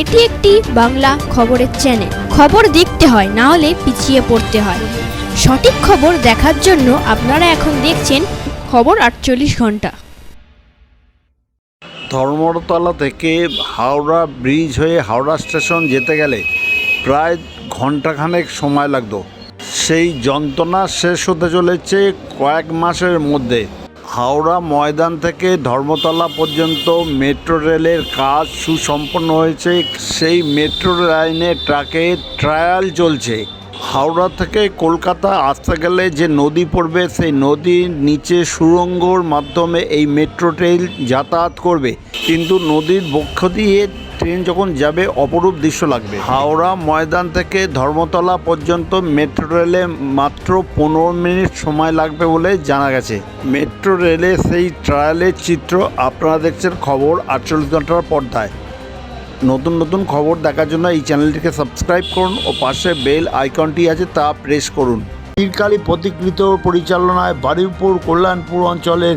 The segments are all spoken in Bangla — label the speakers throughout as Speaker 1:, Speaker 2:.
Speaker 1: এটি একটি বাংলা খবরের চ্যানেল খবর দেখতে হয়, না হলে পিছিয়ে পড়তে হয়। সঠিক খবর দেখার জন্য আপনারা এখন দেখছেন খবর আটচল্লিশ ঘণ্টা।
Speaker 2: ধর্মতলা থেকে হাওড়া ব্রিজ হয়ে হাওড়া স্টেশন যেতে গেলে প্রায় ঘন্টাখানেক সময় লাগতো। সেই যন্ত্রণা শেষ হতে চলেছে কয়েক মাসের মধ্যে। হাওড়া ময়দান থেকে ধর্মতলা পর্যন্ত মেট্রো রেলের কাজ সুসম্পন্ন হয়েছে। সেই মেট্রো লাইনে ট্রাকে ট্রায়াল চলছে। হাওড়া থেকে কলকাতা আসতে গেলে যে নদী পড়বে, সেই নদীর নিচে সুড়ঙ্গর মাধ্যমে এই মেট্রো ট্রেন যাতায়াত করবে। কিন্তু নদীর বক্ষ দিয়ে ট্রেন যখন যাবে, অপরূপ দৃশ্য লাগবে। হাওড়া ময়দান থেকে ধর্মতলা পর্যন্ত মেট্রো রেলে মাত্র পনেরো মিনিট সময় লাগবে বলে জানা গেছে। মেট্রো রেলে সেই ট্রায়ালের চিত্র আপনারা দেখছেন খবর আটচল্লিশ ঘণ্টার পর্দায়। নতুন নতুন খবর দেখার জন্য এই চ্যানেলটিকে সাবস্ক্রাইব করুন ও পাশে বেল আইকনটি আছে তা প্রেস করুন। বীরকালী প্রতিকৃত পরিচালনায় বারুইপুর, কল্যাণপুর অঞ্চলের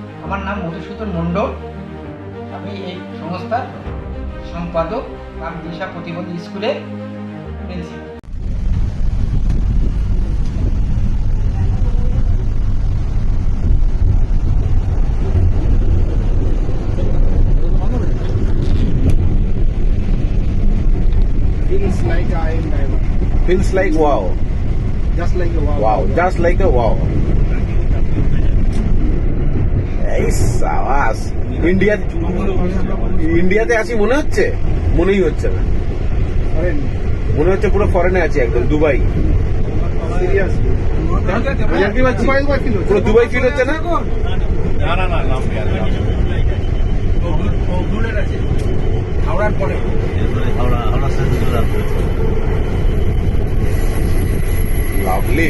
Speaker 3: আমার নাম মধুসূদন মণ্ডল আমি এই সংস্থার সম্পাদক আর দিশা প্রতিবন্ধী স্কুলের principal
Speaker 4: Feels like
Speaker 5: wow.
Speaker 4: Just like a wow.
Speaker 5: Wow, just like a wow. এই সাবাস। ইন্ডিয়া ইন্ডিয়াতে আছি মনে হচ্ছে? মনেই হচ্ছে না। মনে হচ্ছে পুরো ফরেনে আছি একদম দুবাই।
Speaker 4: হচ্ছে।
Speaker 5: পুরো দুবাই ফিল হচ্ছে না?
Speaker 3: হাওড়ার পরে।
Speaker 5: লাভলি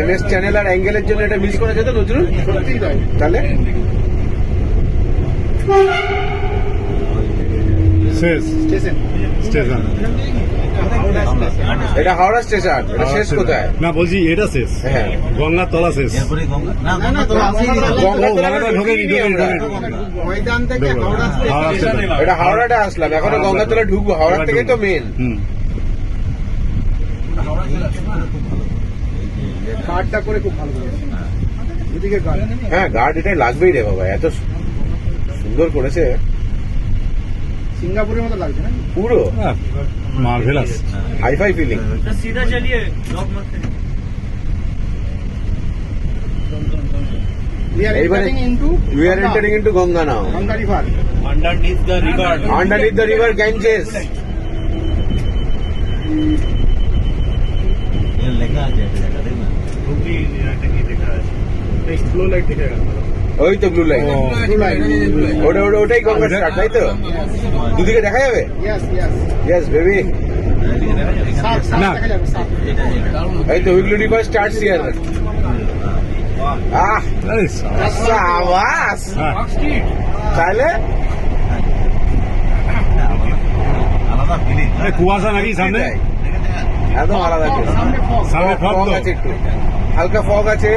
Speaker 5: এমএস চ্যানেল আর অ্যাঙ্গেলের জন্য এটা মিস করা যেত নজরুল? তাহলে?
Speaker 6: শেষ। স্টেশন।
Speaker 5: এটা হাওড়া স্টেশন। এটা শেষ কোথায়?
Speaker 6: না বলছি এটা শেষ।
Speaker 5: হ্যাঁ।
Speaker 6: গঙ্গার তলা শেষ।
Speaker 5: এটা হাওড়াটা আসলাম এখনও গঙ্গাতলা ঢুকবো। হাওড়া থেকে তো মেন
Speaker 6: হুম।
Speaker 4: গার্ডটা করে খুব ভালো করেছে। এদিকে গার্ড।
Speaker 5: হ্যাঁ গার্ড এটা লাগবেই রে বাবা এত সুন্দর করেছে।
Speaker 4: সিঙ্গাপুরের মতো লাগছে না?
Speaker 5: পুরো?
Speaker 6: Marvellous
Speaker 5: hi-fi feeling
Speaker 4: We are
Speaker 5: এইবারে
Speaker 4: entering into
Speaker 5: we are
Speaker 4: Ganga.
Speaker 5: Entering into Ganga now
Speaker 4: Ganga river.
Speaker 6: Light দেখে গেল
Speaker 5: ওই তো ব্লু লাইন
Speaker 6: ও।
Speaker 5: ওটা ওটা ওটাই গঙ্গা স্টার্ট তাই তো দুদিকে দেখা যাবে
Speaker 4: ইয়েস ইয়েস
Speaker 5: ইয়েস বেবি
Speaker 6: না।
Speaker 5: এই তো wiggly river starts here ah
Speaker 6: সাবাস।
Speaker 5: তাহলে
Speaker 6: কুয়াশা নাকি সামনে
Speaker 5: একদম আলাদা।
Speaker 6: সামনে ফগ
Speaker 5: ফগ আছে একটু হালকা ফগ আছে।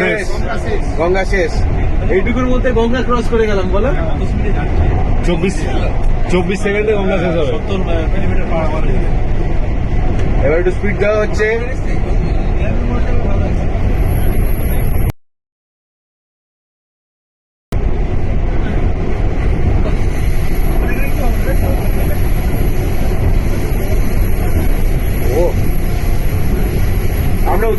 Speaker 5: শেষ। গঙ্গা শেষ। এইটুকুর মধ্যে গঙ্গা ক্রস করে গেলাম বলো।
Speaker 6: চব্বিশ চব্বিশ সেকেন্ডে গঙ্গা শেষ হবে।
Speaker 5: এবার একটু স্পিড দেওয়া হচ্ছে ও